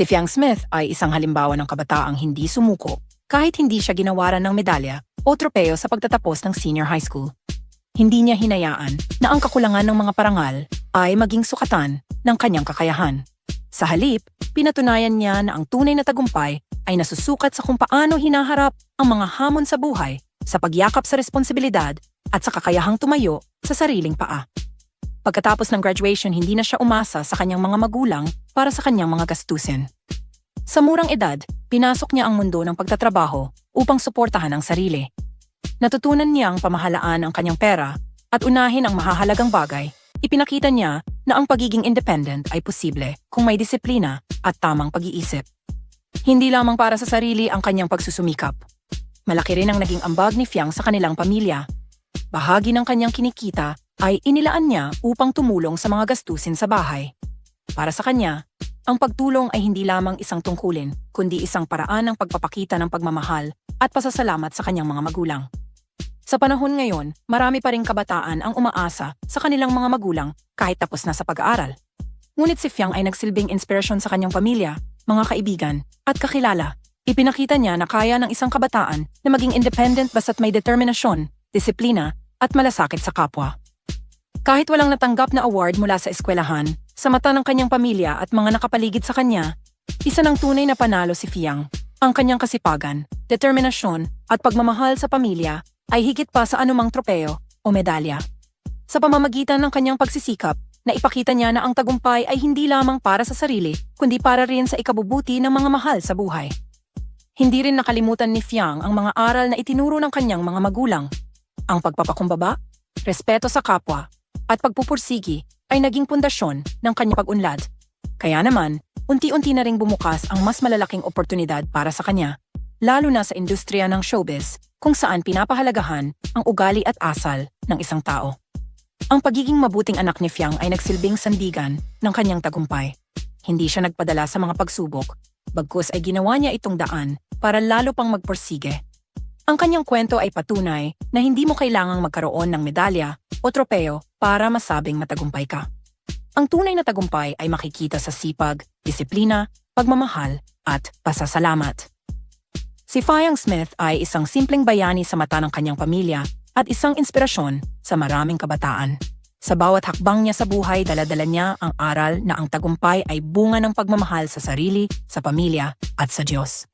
Si Fiang Smith ay isang halimbawa ng kabataang hindi sumuko kahit hindi siya ginawaran ng medalya o tropeo sa pagtatapos ng senior high school. Hindi niya hinayaan na ang kakulangan ng mga parangal ay maging sukatan ng kanyang kakayahan. Sa halip, pinatunayan niya na ang tunay na tagumpay ay nasusukat sa kung paano hinaharap ang mga hamon sa buhay sa pagyakap sa responsibilidad at sa kakayahang tumayo sa sariling paa. Pagkatapos ng graduation, hindi na siya umasa sa kanyang mga magulang para sa kanyang mga gastusin. Sa murang edad, pinasok niya ang mundo ng pagtatrabaho upang suportahan ang sarili. Natutunan niyang pamahalaan ang kanyang pera at unahin ang mahahalagang bagay. Ipinakita niya na ang pagiging independent ay posible kung may disiplina at tamang pag-iisip. Hindi lamang para sa sarili ang kanyang pagsusumikap. Malaki rin ang naging ambag ni Fiang sa kanilang pamilya. Bahagi ng kanyang kinikita ay inilaan niya upang tumulong sa mga gastusin sa bahay. Para sa kanya, ang pagtulong ay hindi lamang isang tungkulin, kundi isang paraan ng pagpapakita ng pagmamahal at pasasalamat sa kanyang mga magulang. Sa panahon ngayon, marami pa ring kabataan ang umaasa sa kanilang mga magulang kahit tapos na sa pag-aaral. Ngunit si Fiang ay nagsilbing inspirasyon sa kanyang pamilya, mga kaibigan, at kakilala. Ipinakita niya na kaya ng isang kabataan na maging independent basta't may determinasyon, disiplina, at malasakit sa kapwa. Kahit walang natanggap na award mula sa eskwelahan, sa mata ng kanyang pamilya at mga nakapaligid sa kanya, isa ng tunay na panalo si Fiang. Ang kanyang kasipagan, determinasyon, at pagmamahal sa pamilya ay higit pa sa anumang tropeo o medalya. Sa pamamagitan ng kanyang pagsisikap, na ipakita niya na ang tagumpay ay hindi lamang para sa sarili, kundi para rin sa ikabubuti ng mga mahal sa buhay. Hindi rin nakalimutan ni Fiang ang mga aral na itinuro ng kanyang mga magulang. Ang pagpapakumbaba, respeto sa kapwa, at pagpupursigi ay naging pundasyon ng kanyang pag-unlad. Kaya naman, unti-unti na ring bumukas ang mas malalaking oportunidad para sa kanya, lalo na sa industriya ng showbiz kung saan pinapahalagahan ang ugali at asal ng isang tao. Ang pagiging mabuting anak ni Fiang ay nagsilbing sandigan ng kanyang tagumpay. Hindi siya nagpadala sa mga pagsubok, bagkus ay ginawa niya itong daan para lalo pang magporsige. Ang kanyang kwento ay patunay na hindi mo kailangang magkaroon ng medalya o tropeo para masabing matagumpay ka. Ang tunay na tagumpay ay makikita sa sipag, disiplina, pagmamahal, at pasasalamat. Si Fayang Smith ay isang simpleng bayani sa mata ng kanyang pamilya at isang inspirasyon sa maraming kabataan. Sa bawat hakbang niya sa buhay, daladala niya ang aral na ang tagumpay ay bunga ng pagmamahal sa sarili, sa pamilya, at sa Diyos.